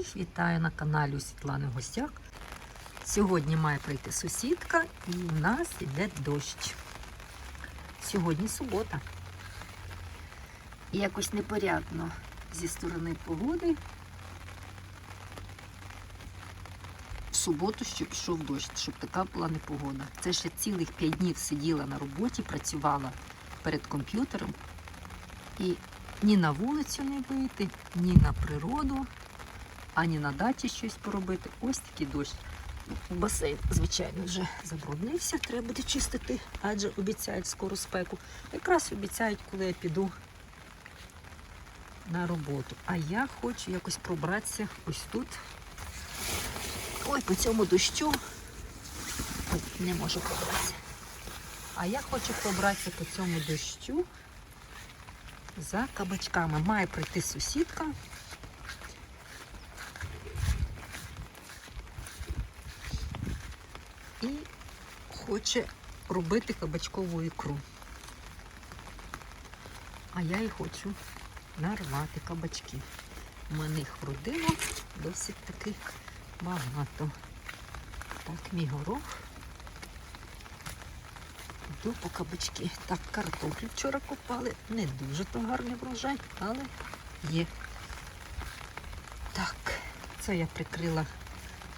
Всіх вітаю на каналі у Світлани Гостяк. Сьогодні має прийти сусідка і в нас іде дощ. Сьогодні субота. І якось непорядно зі сторони погоди. В суботу, щоб пішов дощ, щоб така була непогода. Це ще цілих п'ять днів сиділа на роботі, працювала перед комп'ютером. І ні на вулицю не вийти, ні на природу, ані на дачі щось поробити. Ось такий дощ. Басейн, звичайно, вже забруднився, треба буде чистити, адже обіцяють скору спеку. Якраз обіцяють, коли я піду на роботу. А я хочу якось пробратися ось тут. Ой, по цьому дощу. Ой, не можу пробратися. А я хочу пробратися по цьому дощу за кабачками. Має прийти сусідка. І хоче робити кабачкову ікру. А я і хочу нарвати кабачки. У мене їх вродило досить таки багато. Так, мій горох. Йду по кабачки. Так, картоплю вчора купали. Не дуже то гарний врожай, але є. Так, це я прикрила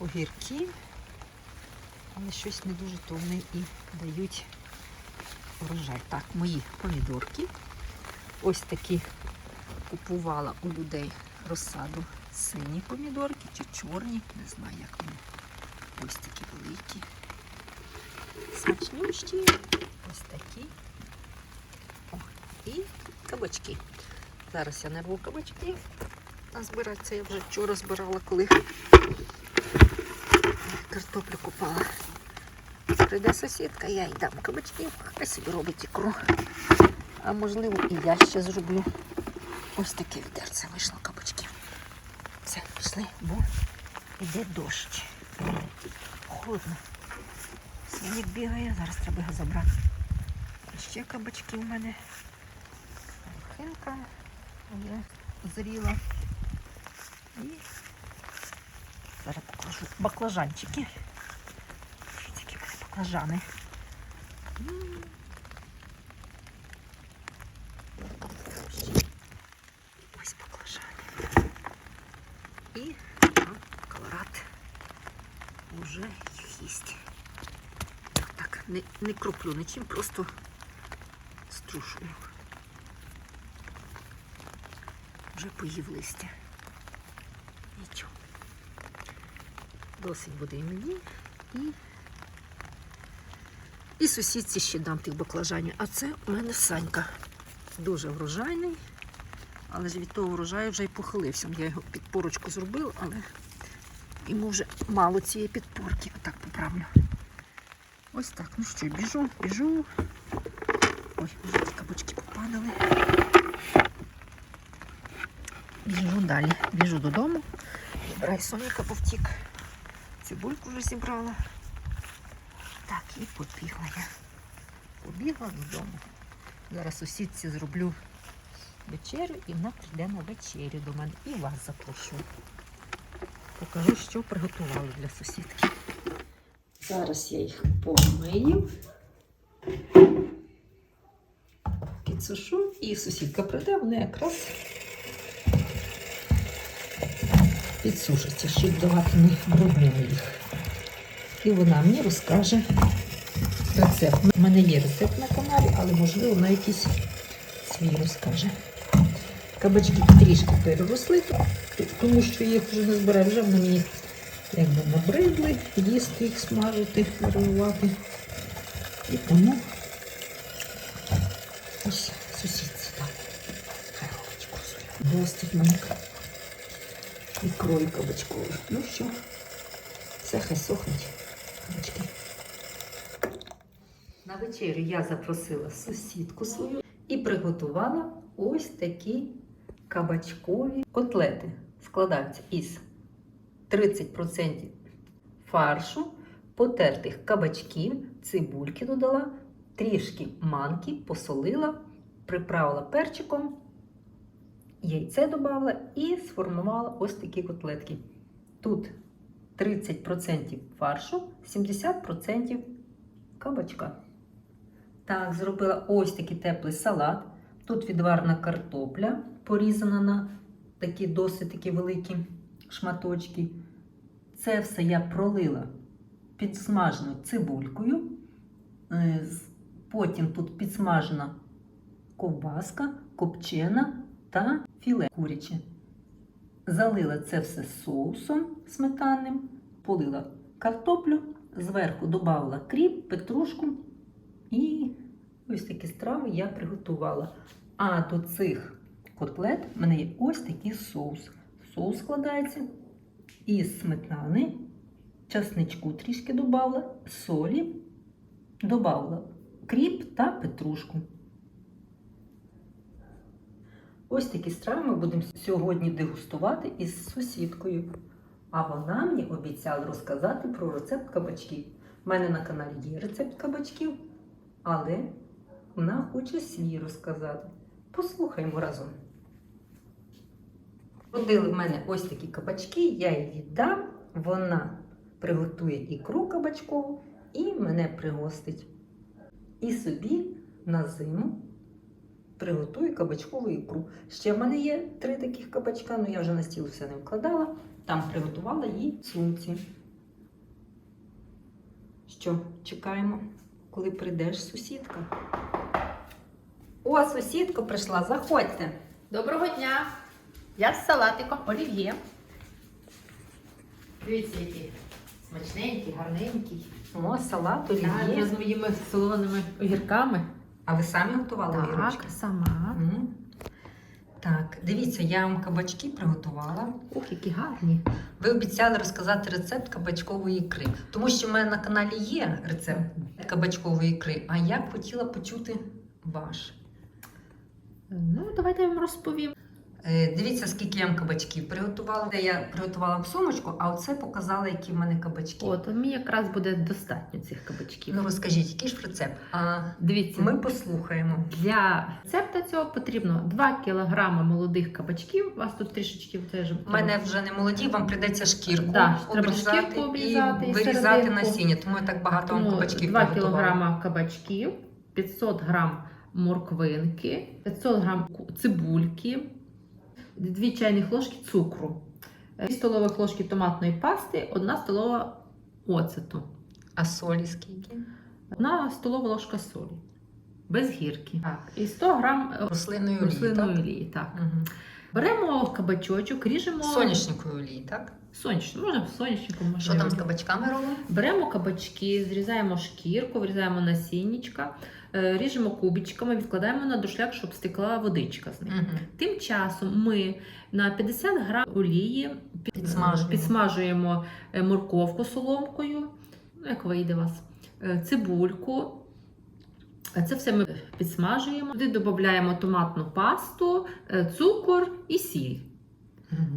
огірки, але щось не дуже то і дають врожай. Так, мої помідорки. Ось такі купувала у людей розсаду сині помідорки чи чорні, не знаю, як вони. Ось такі великі. Смачнющі. Ось такі. О, і кабачки. Зараз я нарву кабачки. А збиратися я вже вчора збирала, коли картоплю купала. Прийде сусідка, я їй дам кабачки, хай собі робить ікру. А можливо і я ще зроблю. Ось таке відерце вийшло кабачки. Все, пішли, бо йде дощ. Холодно. Свинік бігає, зараз треба його забрати. Ще кабачки у мене. Хинка вже зріла. І баклажанчики. В мене баклажани. Ось баклажани. І колорад уже їсть. Так, так, не, не кроплю нічим, просто струшую. Вже поїв листя. Нічого. Досить буде і мені. І, і сусідці ще дам тих баклажанів. А це у мене Санька. Дуже врожайний. Але ж від того врожаю вже й похилився. Я його підпорочку зробив, але йому вже мало цієї підпорки. Отак поправлю. Ось так. Ну що, біжу, біжу. Ой, вже ті кабачки попадали. Біжу далі. Біжу додому. Забирай Соніка повтік. Цибульку вже зібрала. Так, і побігла я. Побігла додому. Зараз сусідці зроблю вечерю і вона прийде на вечерю до мене. І вас запрошую. Покажу, що приготували для сусідки. Зараз я їх помию, підсушу і сусідка прийде, вони якраз підсушаться, щоб давати не бруднили їх. І вона мені розкаже рецепт. У мене є рецепт на каналі, але можливо вона якийсь свій розкаже. Кабачки трішки переросли, тому що їх вже не збираю, вже вони мені якби набридли, їсти їх смажити, маринувати. І тому ось сусідці там. Хай робить курсу. Достить мене ікрою кабачковою. Ну що, все хай сохнуть кабачки. На вечерю я запросила сусідку свою і приготувала ось такі кабачкові котлети. Складаються із 30% фаршу, потертих кабачків, цибульки додала, трішки манки, посолила, приправила перчиком, яйце додала і сформувала ось такі котлетки. Тут 30% фаршу, 70% кабачка. Так, зробила ось такий теплий салат. Тут відварна картопля, порізана на такі досить такі великі шматочки. Це все я пролила підсмаженою цибулькою. Е, Потім тут підсмажена ковбаска, копчена та філе куряче. Залила це все соусом сметанним, полила картоплю, зверху додала кріп, петрушку і ось такі страви я приготувала. А до цих котлет в мене є ось такий соус. Соус складається із сметани, часничку трішки додала, солі, додала кріп та петрушку. Ось такі страви ми будемо сьогодні дегустувати із сусідкою. А вона мені обіцяла розказати про рецепт кабачків. У мене на каналі є рецепт кабачків, але вона хоче свій розказати. Послухаємо разом. Родили в мене ось такі кабачки, я її дам, вона приготує ікру кабачкову і мене пригостить. І собі на зиму приготую кабачкову ікру. Ще в мене є три таких кабачка, але я вже на стіл все не вкладала. Там приготувала їй сумці. Що, чекаємо, коли прийдеш сусідка. О, сусідка прийшла, заходьте. Доброго дня! Я з салатиком олів'є. Дивіться, який смачненький, гарненький. О, салат олів'є. з моїми солоними огірками. А ви самі готували огірочки? сама. М. Так, дивіться, я вам кабачки приготувала. Ух, які гарні. Ви обіцяли розказати рецепт кабачкової ікри, тому що в мене на каналі є рецепт кабачкової ікри, а я б хотіла почути ваш. Ну, давайте я вам розповім. Е, Дивіться, скільки я вам кабачків приготувала. Я приготувала в сумочку, а оце показала, які в мене кабачки. От, мені якраз буде достатньо цих кабачків. Ну розкажіть, який ж рецепт? А Дивіться, ми послухаємо. для рецепта цього потрібно 2 кг молодих кабачків. У вас тут трішечки теж. У мене вже не молоді, вам придеться шкірку Да, треба обрізати, шкірку обрізати і і вирізати насіння, тому я так багато вам кабачків 2 приготувала. кг кабачків, 500 г морквинки, 500 г цибульки, 2 чайних ложки цукру, 2 столових ложки томатної пасти, 1 столова оцету, А солі скільки? 1 столова ложка солі. Без гірки. Так. І 100 г Рослинної олії, рослинної так? олії. Так. Угу. Беремо кабачочок, ріжемо Соняшникової олії, так? сонячну, можна сонячником, можна. Що там з кабачками робимо? Беремо кабачки, зрізаємо шкірку, вирізаємо насіннячка, е, ріжемо кубичками, відкладаємо на дошляк, щоб стекла водичка з них. Угу. Тим часом ми на 50 грам олії Підсмажуємо. підсмажуємо е, морковку соломкою, ну, як вийде у вас, е, цибульку. Е, Це все ми підсмажуємо. Туди додаємо томатну пасту, е, цукор і сіль.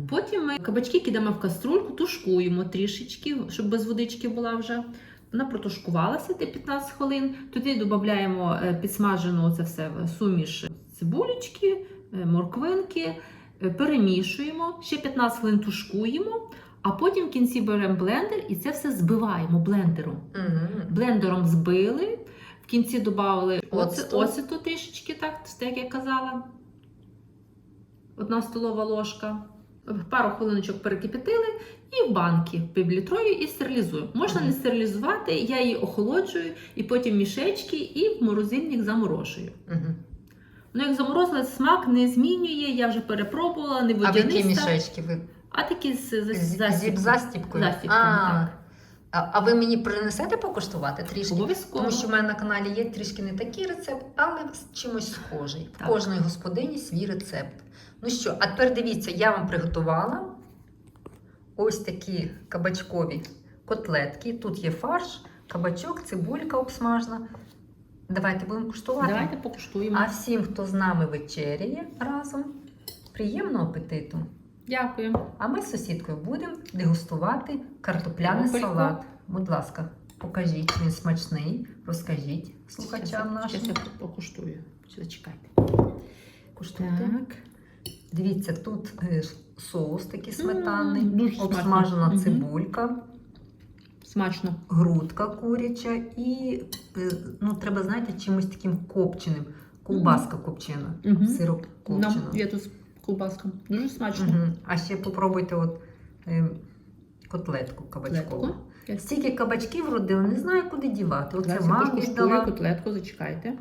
Потім ми кабачки кидаємо в каструльку, тушкуємо трішечки, щоб без водички була вже. Вона протушкувалася те 15 хвилин. Тоді додаємо е, підсмажену це все суміш цибулечки, е, морквинки, е, перемішуємо, ще 15 хвилин тушкуємо, а потім в кінці беремо блендер і це все збиваємо блендером. Угу. Блендером збили, в кінці додали оцету, оцету трішечки, так, так як я казала. Одна столова ложка. Пару хвилиночок перекипятили і в банки півлітрові і стерилізую. Можна не стерилізувати, я її охолоджую і потім мішечки і в морозильник заморожую. Угу. Ну, як заморозила, смак не змінює, я вже перепробувала, не А в які мішечки ви? А такі з, з, З- з застіпкою. Зі застіпкою? Застіпкою, а, так. А, а ви мені принесете покуштувати трішки? Обов'язково. Тому що в мене на каналі є трішки не такий рецепт, але з чимось схожий. В Так. кожної господині свій рецепт. Ну що, а тепер дивіться, я вам приготувала ось такі кабачкові котлетки. Тут є фарш, кабачок, цибулька обсмажена. Давайте будемо куштувати. Давайте покуштуємо. А всім, хто з нами вечеряє разом, приємного апетиту! Дякую. А ми з сусідкою будемо дегустувати картопляний Картопельку. салат. Будь ласка, покажіть, він смачний. Розкажіть слухачам нашим. щас я покуштую. Зачекайте. Куштуйте. Так. Дивіться, тут е, соус такий сметанний, М, дуже смачно. обсмажена Мгм. цибулька, Смачно. грудка куряча і е, ну, треба, знаєте, чимось таким копченим. Ковбаска копчена, Мгм. сироп Нам копчена. є тут колбаска. Дуже смачно. Мгм. А ще попробуйте от, е, котлетку кабачкову. Котлетку. Стільки кабачків родили, не знаю, куди дівати. Оце Зараз мамі дала. котлетку, зачекайте.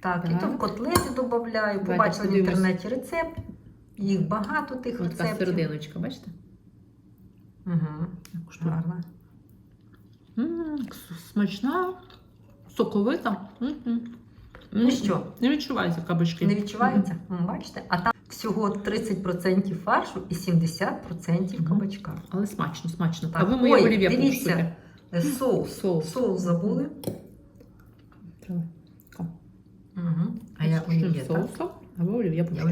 Так, і то в котлети додаю. Побачила в подивимось. інтернеті рецепт. Їх багато тих Ось така рецептів. серединочка, бачите? Угу. Гарно. М, с- Смачна, соковита. М-м. Ну що, Не відчуваються кабачки. не відчувається? М, Бачите? А там всього 30% фаршу і 70% кабачка. Але смачно, смачно. Так, А ви моє ой, олів'є дивіться. Е, Соус. Соус. Соус забули. Треба. Угу. А я олів'є, так? а ви олів'є Я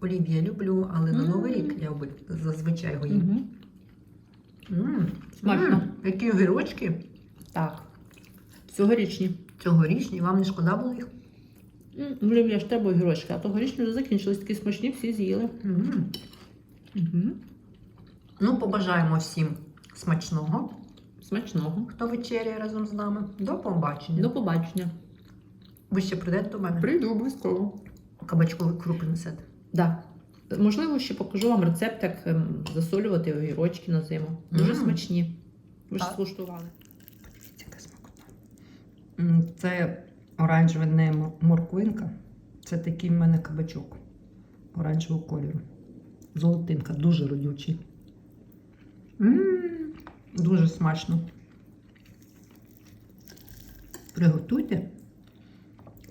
олів'є люблю, але на Новий рік я зазвичай його їм. Смачно. Які огірочки Так. Цьогорічні. цьогорічні, вам не шкода було їх? М, Олів'є ж треба огірочки, а тогорічні вже закінчились, такі смачні, всі з'їли. Угу. Ну, побажаємо всім смачного, Смачного. хто вечеряє разом з нами. До побачення. До побачення. Ви ще прийдете до мене? Прийду обов'язково. Кабачковий круп принесете. Да. Можливо, ще покажу вам рецепт, як ем, засолювати огірочки на зиму. Дуже смачні. Ви ж скуштували. Подивіться, яка смакота. Це оранжева не морквинка. Це такий в мене кабачок оранжевого кольору. Золотинка, дуже родючий. Ммм, Дуже смачно. Приготуйте,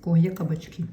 кого є кабачки.